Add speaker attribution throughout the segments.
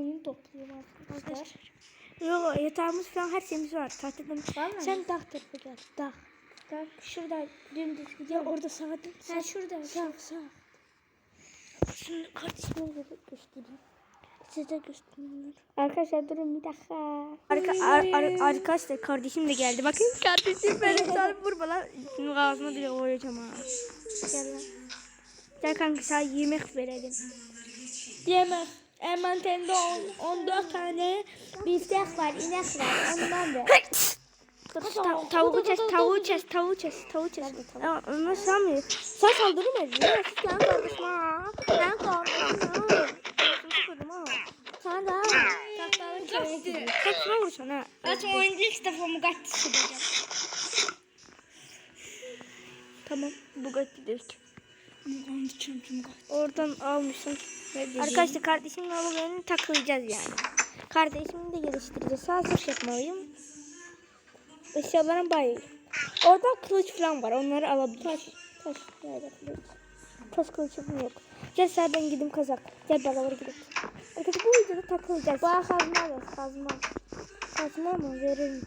Speaker 1: koyun topluyorum arkadaşlar.
Speaker 2: Yok yatağımız falan her şeyimiz var. Tahtadan.
Speaker 1: Vallahi.
Speaker 2: Sen dağ tarafa gel. Dağ.
Speaker 1: Bak şurada dümdüz gidiyor.
Speaker 2: orada sağa dön.
Speaker 1: Sen şurada.
Speaker 2: Sağ sağ. Şimdi kardeşime de göstereyim. Size göstereyim. Arkadaşlar durun bir dakika. Arka, ar, ar, arkadaşlar kardeşim de geldi. Bakın kardeşim benim sana vurma lan. Şimdi ağzına bile koyacağım ha. Gel lan. Gel kanka sana yemek verelim.
Speaker 1: Yemek. Envanterinde on- 14 tane biftek var, inek var. Ondan da.
Speaker 2: Ta- tavuğu kes, tavuğu kes, tavuğu kes, tavuğu kes. Ya, onu sanmıyor. Sen saldırı mı ediyorsun? Ya, Sen ha. Ben ha. Sen de ha.
Speaker 1: Tahtalı köyde.
Speaker 2: Kaçma vursan ha.
Speaker 1: Kaç oyuncu ilk defa kaç çıkacağım?
Speaker 2: Tamam. Bugatti direkt.
Speaker 1: Onu çünkü kaç.
Speaker 2: Oradan almışsın. Arkadaşlar kardeşimle bugün takılacağız yani. Kardeşimi de geliştireceğiz. Sağ saç yapmalıyım. Eşyalarım bayağı. Orada kılıç falan var. Onları alabiliriz. Taş. Taş. Nerede kılıç? Taş kılıcım yok. Gel sen ben gideyim kazak. Gel beraber gidelim. Arkadaşlar bu videoda takılacağız. Bana kazma ver. Kazma. Kazma mı? Veririm.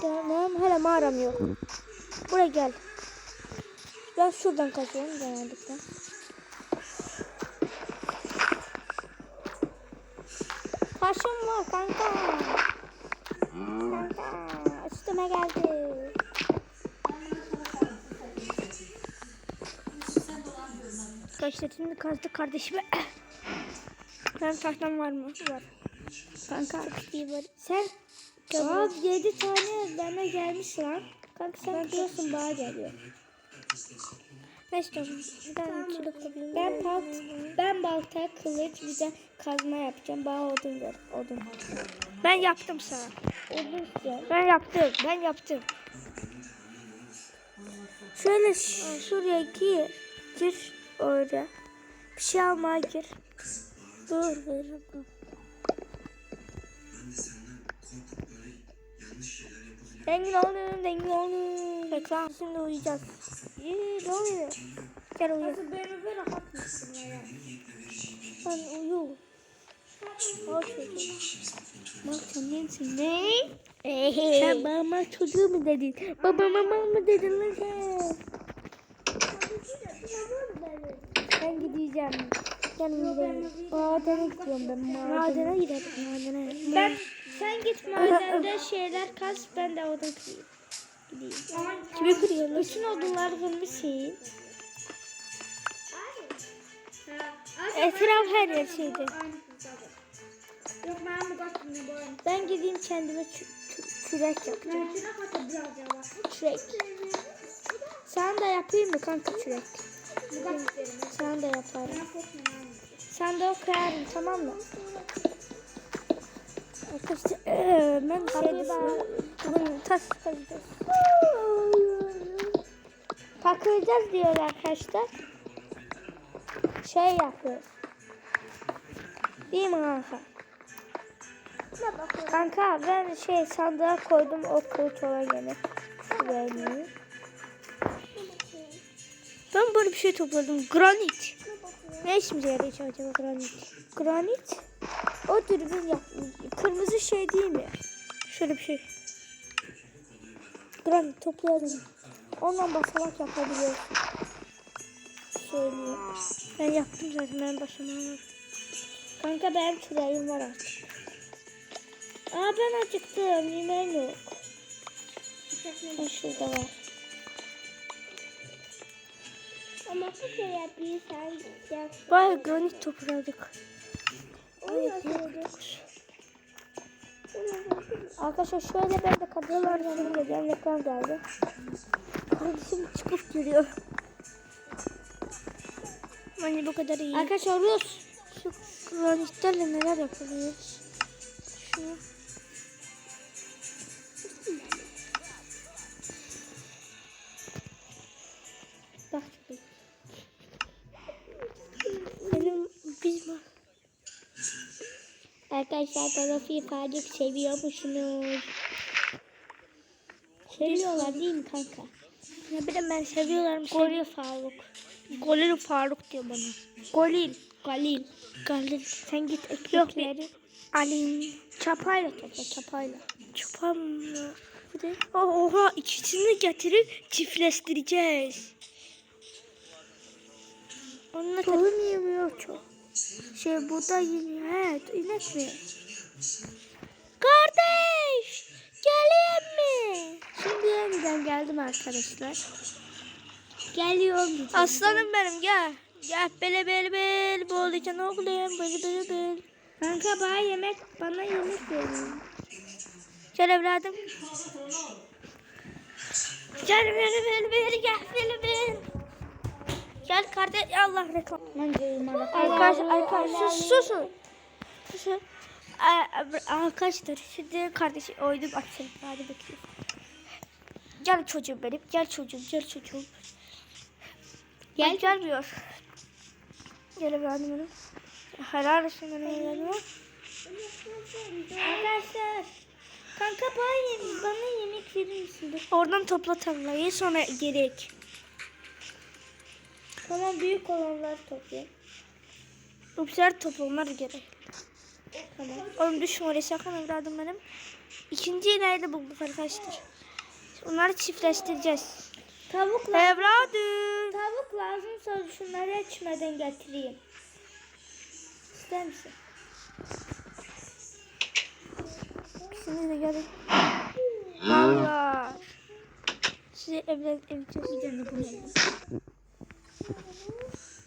Speaker 2: Tamam. Hala mağaram yok. Buraya gel. Ben şuradan kaçıyorum genellikle. Taşım var kanka. Kanka üstüme geldi. Arkadaşlar şimdi kazdı kardeşime. Sen tahtan var mı? Var. Kanka iyi var. Sen Abi 7 tane bana gelmiş lan. Kanka sen diyorsun bana geliyor. Tamam. Ben, ben, ben, balt, ben balta, kılıç, bir de kazma yapacağım. Bana odun ver. Odun. Ben yaptım sana. Odun istiyorum. Ben yaptım. Ben yaptım. Şöyle şuraya gir. Gir oraya. Bir şey almaya gir. Dur veririm. Zengin oldum, zengin oldum. Bekle, şimdi uyuyacağız. İyi, ne oluyor? Gel uyu.
Speaker 1: Beni böyle rahat mısın ya?
Speaker 2: Sen uyu. Bak sen? Ne? Sen babama çocuğu mu dedin? Babama mı dedin lan sen? Ben gideceğim. Ben gidelim. Madene gidiyorum ben. Madene gidelim. Madene.
Speaker 1: Ben sen git madende şeyler kaz ben de odun kırayım.
Speaker 2: Kimi kırıyorlar?
Speaker 1: Bütün odunları kırmışsın.
Speaker 2: Etraf her yer şeydi.
Speaker 1: Yok ben bu oyun.
Speaker 2: Ben gideyim kendime çü- çü- çürek yapacağım. Çürek. Sen de yapayım mı kanka çürek? Sen de yaparım. Sen de o kırarım tamam mı? Arkadaşlar eee, ben şey bugün tas takacağız. Takılacağız diyor arkadaşlar. Şey yapıyor. Değil mi kanka? Kanka ben şey sandığa koydum o. Şuraya ineyim. Ben böyle bir şey topladım. Granit. Ne işimize yarayacak acaba granit? Granit? O dürbün yap. Kırmızı şey değil mi? Şöyle bir şey. Granit toplayalım. Ondan basamak yapabiliyoruz. Söyleyeyim. Ben yaptım zaten ben başıma Kanka benim küreğim var artık. Aa ben acıktım. Yemeğim yok. Ha, şurada var.
Speaker 1: Ama bu şey yapıyorsan gideceğim.
Speaker 2: Bayağı granit topladık. Arkadaşlar şöyle ben de kadrolar yanımda gelen ekran geldi. Kardeşim çıkıp giriyor. Bence bu kadar iyi.
Speaker 1: Arkadaşlar Rus.
Speaker 2: Şu granitlerle neler yapılıyor? Şunu. Bak. Benim biz var.
Speaker 1: Arkadaşlar bana FIFA'cık seviyormuşsunuz. Seviyorlar değil mi kanka?
Speaker 2: Ne bileyim ben seviyorlar mı?
Speaker 1: Goril Faruk.
Speaker 2: Golil Faruk diyor bana. Golil.
Speaker 1: Galil.
Speaker 2: Galil.
Speaker 1: Sen git ekmekleri.
Speaker 2: bir alayım.
Speaker 1: Çapayla topla çapayla.
Speaker 2: Çupam mı? Oh, oha ikisini getirip çiftleştireceğiz. Onunla
Speaker 1: Tohum yemiyor çok. Şey burada yemiyor. He inek mi?
Speaker 2: Kardeş! Geleyim mi?
Speaker 1: Şimdi yeniden geldim arkadaşlar. Geliyorum diyeceğim.
Speaker 2: Aslanım benim gel. Gel bele bele bele boğulacaksın oğlum bele bele bele.
Speaker 1: Kanka bana yemek bana yemek verin.
Speaker 2: Gel evladım. Gel bele bele bele gel bele bele. Gel kardeş Allah reklam. Arkadaşlar arkadaşlar sus susun. Susun. Arkadaşlar şimdi kardeşi oydum açayım. Hadi bakayım. Gel çocuğum benim. Gel çocuğum. Gel çocuğum. Gel. Ay, gelmiyor. Gel evladım benim. Helal olsun benim evladıma.
Speaker 1: Arkadaşlar. Kanka bana, bana yemek verir misin?
Speaker 2: Oradan topla tarlayı sonra gerek.
Speaker 1: Tamam büyük olanları toplayayım.
Speaker 2: Upser toplamlar gerek.
Speaker 1: Tamam.
Speaker 2: Oğlum düşme oraya sakın evladım benim. İkinci ileride bulduk arkadaşlar. Onları çiftleştireceğiz.
Speaker 1: Tavuk lazım.
Speaker 2: Evladım.
Speaker 1: Tavuk lazımsa şunları açmadan getireyim. İster misin?
Speaker 2: İkisini de gelin. Allah. Size evlen evleneceğiz.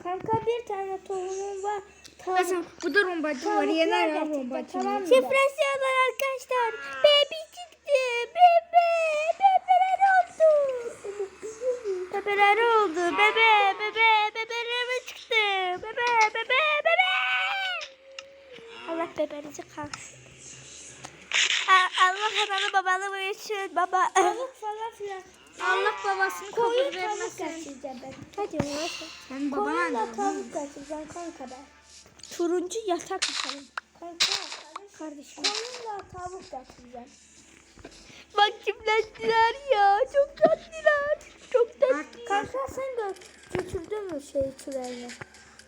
Speaker 1: Kanka bir tane tohumum var. Tavuk.
Speaker 2: bu da rombacı
Speaker 1: Tavuklar getirdim, tamam mı?
Speaker 2: Çiftleşiyorlar arkadaşlar. Baby çıktı. Bebe. Bebeler oldu. Bebeler oldu. Bebe. Bebe. Bebeler çıktı. Bebe. Bebe. Bebe. Allah bebeğinizi kalsın. Allah analı babalı büyüsün baba.
Speaker 1: Tavuk falan filan.
Speaker 2: Allah babasını
Speaker 1: Koyun
Speaker 2: kabul
Speaker 1: tavuk
Speaker 2: vermesin.
Speaker 1: ben.
Speaker 2: Hadi uğraşın. Sen
Speaker 1: Koyunla tavuk getireceğim kanka ben.
Speaker 2: Turuncu yatak yapalım.
Speaker 1: Kanka.
Speaker 2: Kardeşim.
Speaker 1: Koyunla tavuk getireceğim.
Speaker 2: Bak çiftleştiler ya. Çok tatlılar. Çok tatlı.
Speaker 1: Kanka sen de götürdün mü şey türeğini?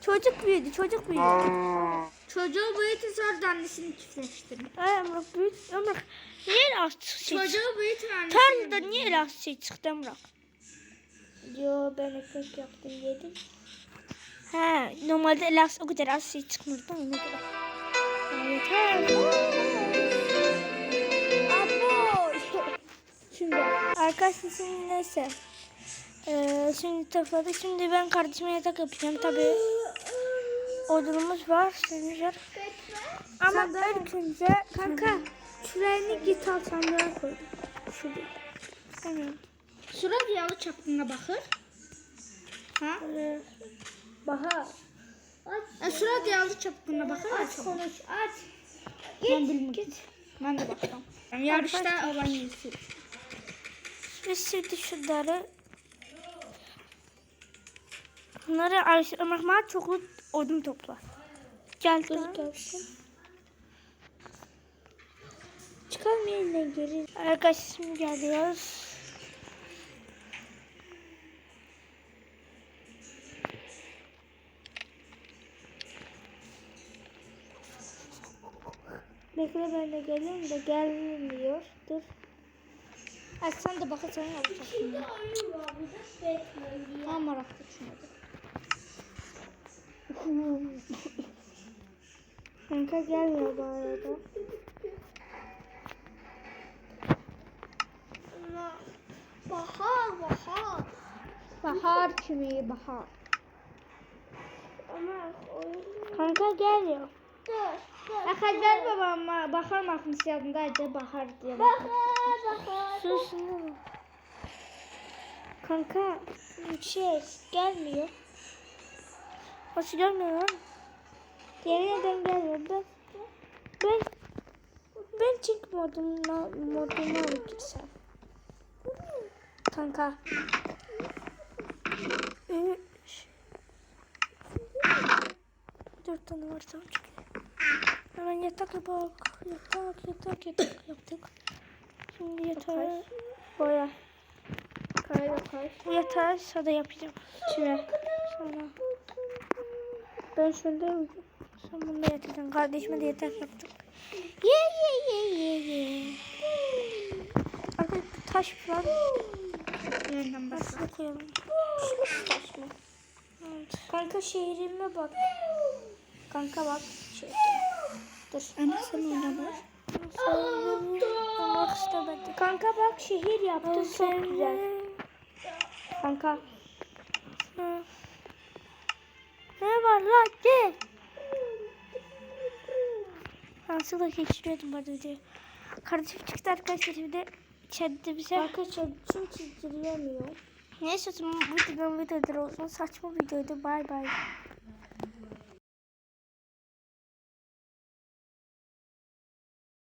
Speaker 2: Çocuk büyüdü. Çocuk büyüdü.
Speaker 1: Çocuğu büyütün sonra annesini çiftleştirin.
Speaker 2: Ay Emrah büyüt. Emrah. Niye elastik şey?
Speaker 1: Çocuğu.
Speaker 2: Tarlada niye elastik şey çıktı Emrah?
Speaker 1: Yo ben ekmek yaptım yedim.
Speaker 2: He, normalde elastik o kadar az şey çıkmıyor. Ne kadar? Evet,
Speaker 1: Abo. Şimdi.
Speaker 2: Arkadaşlar şimdi neyse. Ee, şimdi topladık. Şimdi ben kardeşime yatak yapacağım. Tabii odunumuz var. Suyumuz var. Ama ilk önce
Speaker 1: Kanka türeğini git al sandığa koy. Şurada.
Speaker 2: istemiyorum.
Speaker 1: Surat yağlı çapkına bakır. Ha?
Speaker 2: Ee,
Speaker 1: Bahar. Aç. E, surat yağlı çapkına bakır. Aç konuş aç. Git. Ben bilmiyorum. Git. Ben de bakacağım. Yarışta olan yüzü.
Speaker 2: Biz şimdi şunları Bunları Ayşe çoklu odun toplar. Gel
Speaker 1: Dur. Çıkalım yeniden geri.
Speaker 2: Arkadaşlar şimdi geliyoruz.
Speaker 1: Bekle ben de geleyim de gelmiyor. Dur. Aç sen de bakın sen yapacaksın. Ha merak etmedim. Kanka gelmiyor bu arada. Bahar, bahar. Bahar kimi, bahar. Ama
Speaker 2: Kanka geliyor.
Speaker 1: Akal ver babama bahar mahnesi yanındaydı bahar diye. Bahar, bahar.
Speaker 2: Sus.
Speaker 1: Kanka şey gelmiyor.
Speaker 2: Nasıl gelmiyor lan?
Speaker 1: Yeniden gelmiyor. Ben
Speaker 2: Ben ben çık modumla moduma alıp gitsem. Kanka. Üç. Dört tane var tamam çık. Hemen yatak yapak. Yatak yatak yatak yaptık. Şimdi yatağı boya.
Speaker 1: kayda kay.
Speaker 2: Bu yatağı sada yapacağım.
Speaker 1: Çime.
Speaker 2: Sonra. Ben şurada uyuyayım. Sen bunu da yatacaksın. Kardeşime de yatak yaptık. Ye ye ye ye ye. Arkadaşlar taş var.
Speaker 1: Bak.
Speaker 2: Koyalım? Taş mı? Evet. Kanka şehrime bak. Kanka bak. Şey. Dur.
Speaker 1: Ama sen oynama.
Speaker 2: Olmak istemedim. Kanka bak şehir yaptı çok güzel. Kanka. Ne var lan de? Nasıl da geçiriyordum bu arada. Kardeşim çıktı arkadaşlar şimdi çeddi bize. Kanka çeddim çizdiremiyor. Neyse bu videodan videodur olsun. Saçma videoydu. Bay bay.